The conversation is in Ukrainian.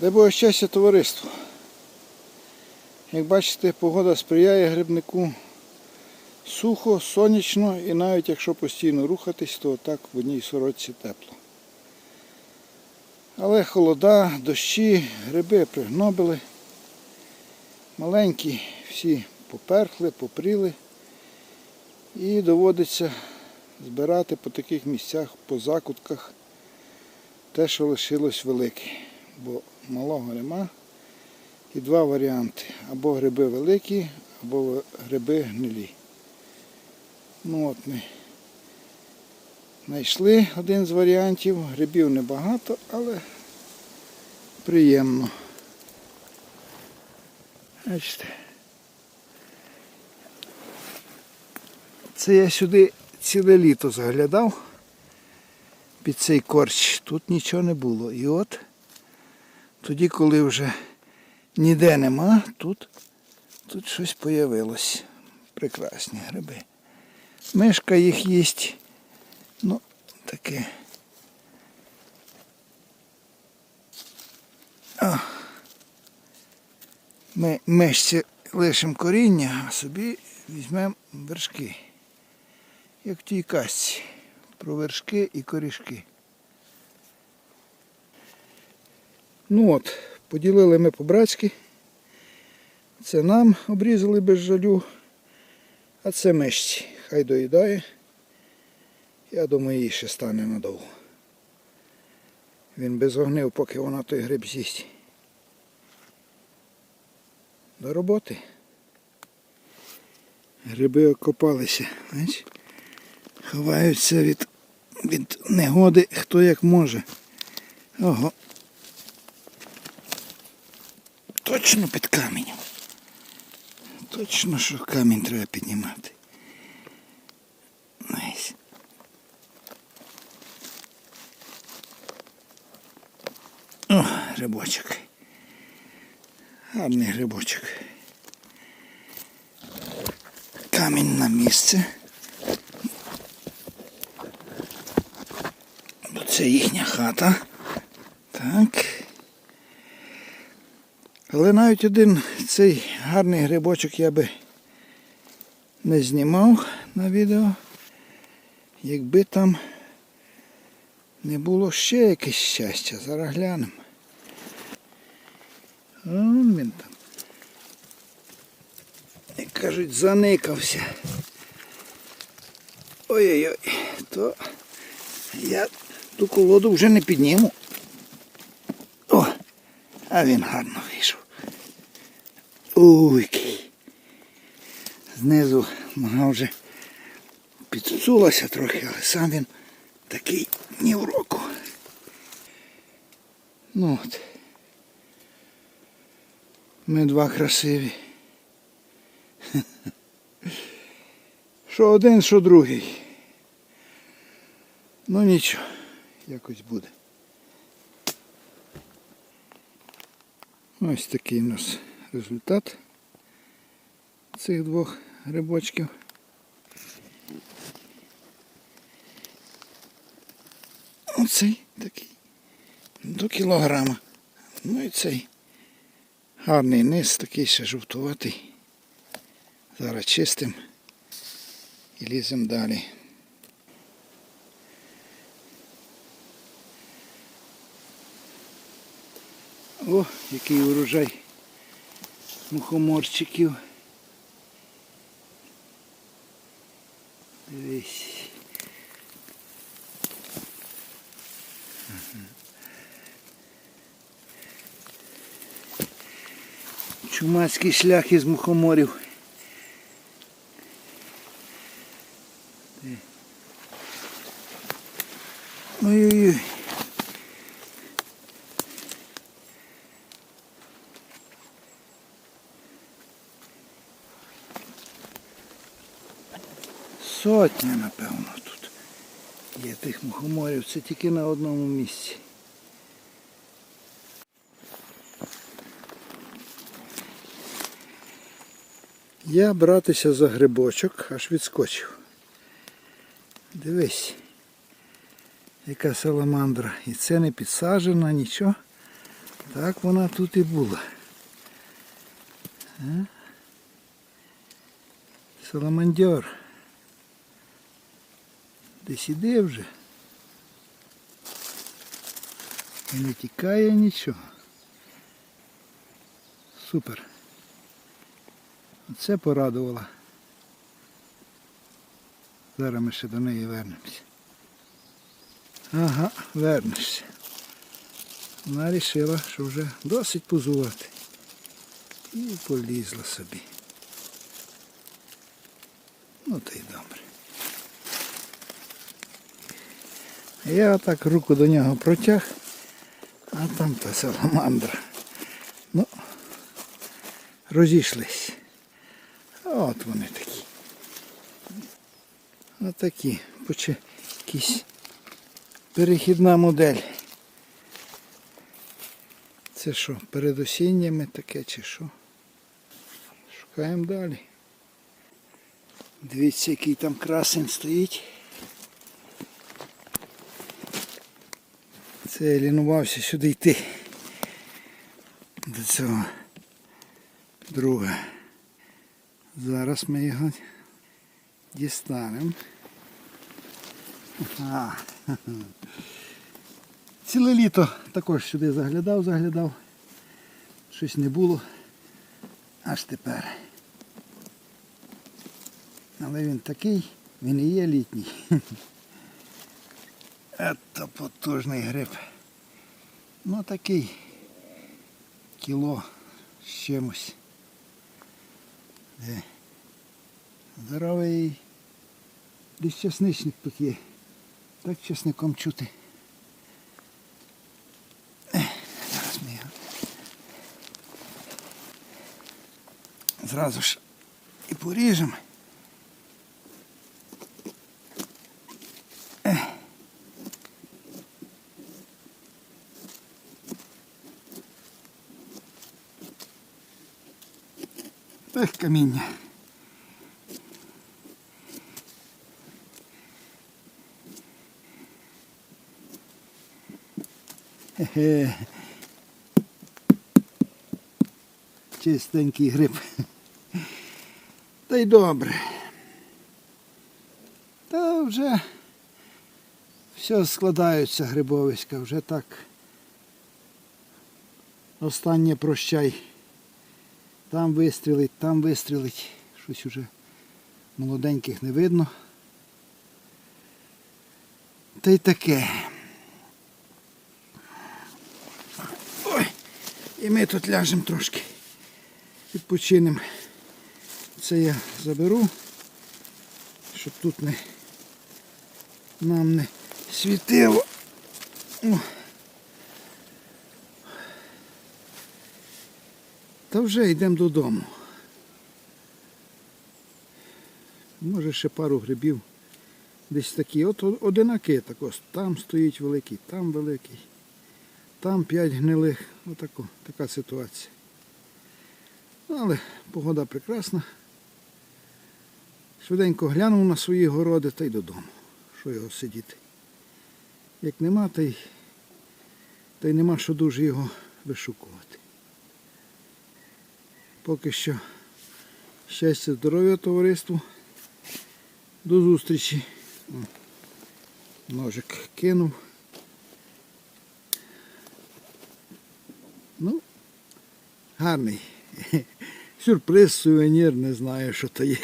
Дай Боже щастя товариство. Як бачите, погода сприяє грибнику сухо, сонячно і навіть якщо постійно рухатись, то так в одній сорочці тепло. Але холода, дощі, гриби пригнобили. Маленькі всі поперхли, попріли. І доводиться збирати по таких місцях, по закутках те, що лишилось велике. Бо малого нема. І два варіанти. Або гриби великі, або гриби гнилі. Ну от ми знайшли один з варіантів. Грибів небагато, але приємно. Бачите. Це я сюди ціле літо заглядав під цей корч. Тут нічого не було. І от тоді, коли вже ніде нема, тут, тут щось появилось. Прекрасні гриби. Мишка їх їсть. Ну, таке. А. Ми мишці лишимо коріння, а собі візьмемо вершки. Як в тій казці. Про вершки і корішки. Ну от, поділили ми по-братськи. Це нам обрізали без жалю, а це мишці. Хай доїдає. Я думаю, їй ще стане надовго. Він без огнив, поки вона той гриб з'їсть. До роботи. Гриби окопалися. Бачиш? Ховаються від, від негоди хто як може. Ого. Точно під каменем. Точно, що камінь треба піднімати. Найс. О, грибочок. Гарний грибочок. Камінь на місце. Це їхня хата. Так. Але навіть один цей гарний грибочок я би не знімав на відео, якби там не було ще якесь щастя. Зараз глянемо. Вон він там. Як кажуть, заникався. Ой-ой-ой, то я ту колоду вже не підніму. О, а він гарно вийшов. Який. Знизу нога вже підсулася трохи, але сам він такий ні в року. Ну от. Ми два красиві. Що один, що другий. Ну нічого, якось буде. Ось такий у нас результат цих двох грибочків. Оцей такий до кілограма. Ну і цей гарний низ, такий ще жовтуватий. Зараз чистим і ліземо далі. О, який урожай мухоморчиків. Дивись. Чумацький шлях із мухоморів. Де? Ой-ой-ой. Сотня, напевно, тут є тих мухоморів. Це тільки на одному місці. Я братися за грибочок, аж відскочив. Дивись, яка саламандра. І це не підсаджена, нічого. Так вона тут і була. А? Саламандьор. Десь вже. І не тікає нічого. Супер. Це порадувало. Зараз ми ще до неї вернемося. Ага, вернешся. Вона вирішила, що вже досить позувати. І полізла собі. Ну та й добре. Я отак руку до нього протяг, а там та саламандра. Ну, розійшлись. От вони такі. Отакі. Поче якісь перехідна модель. Це що, перед осіннями таке чи що? Шукаємо далі. Дивіться, який там красень стоїть. Це я лінувався сюди йти. До цього друга. Зараз ми його дістанемо. А, Ціле літо також сюди заглядав, заглядав. Щось не було. Аж тепер. Але він такий, він і є літній. Це потужний гриб. Ну такий кіло з чимось. Здоровий десь часничник тут є. Так часником чути. Зараз ми його зразу ж і поріжемо. Ех, каміння. Чистенький гриб. Та й добре. Та вже все складаються грибовиська, вже так. Останнє прощай. Там вистрілить, там вистрілить. Щось уже молоденьких не видно. Та й таке. Ой, і ми тут ляжемо трошки. Відпочинемо. Це я заберу, щоб тут не нам не світило. О. Та вже йдемо додому. Може ще пару грибів. Десь такі. От одинаки так ось. Там стоїть великий, там великий. Там п'ять гнилих. Отако, така ситуація. Але погода прекрасна. Швиденько глянув на свої городи та й додому. Що його сидіти. Як нема, та й, та й нема що дуже його вишукувати. Поки що щастя, здоров'я товариству. До зустрічі. Ножик кинув. Ну, гарний. Сюрприз, сувенір, не знаю, що то є.